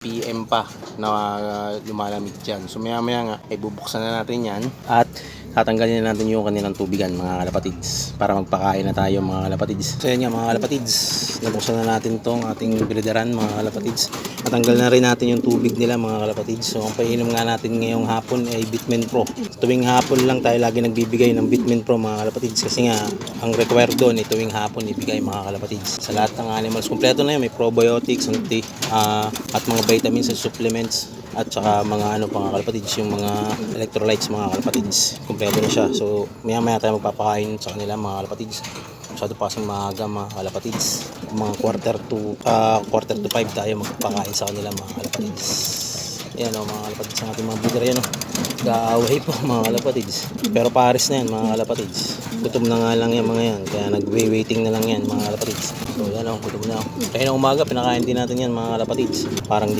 PM pa na uh, lumalamig dyan. So maya maya nga, ay bubuksan na natin yan at tatanggalin na natin yung kanilang tubigan mga kalapatids para magpakain na tayo mga kalapatids. So yan nga mga kalapatids, nabuksan na natin tong ating brideran mga kalapatids. Natanggal na rin natin yung tubig nila mga kalapatids. So ang painom nga natin ngayong hapon ay Bitmen Pro. Tuwing hapon lang tayo lagi nagbibigay ng Bitmen Pro mga kalapatids kasi nga ang required doon ay tuwing hapon ibigay mga kalapatids. Sa lahat ng animals, kompleto na yun. May probiotics, anti, ah, at mga vitamins and supplements at saka mga ano pa mga kalapatids, yung mga electrolytes mga kalapatids. Kompleto na siya. So maya maya tayo magpapakain sa kanila mga kalapatids. Masyado pa kasing maaga mga kalapatids. Mga quarter to ah, quarter to five tayo magpapakain sa kanila mga kalapatids. Ayan o mga kalapatids ang ating mga bigger yan o. Gaaway po mga kalapatids. Pero pares na yan mga kalapatids. Gutom na nga lang yan mga yan. Kaya nag-waiting na lang yan mga kalapatids. So yan o, gutom na o. Kaya na umaga pinakain din natin yan mga kalapatids. Parang di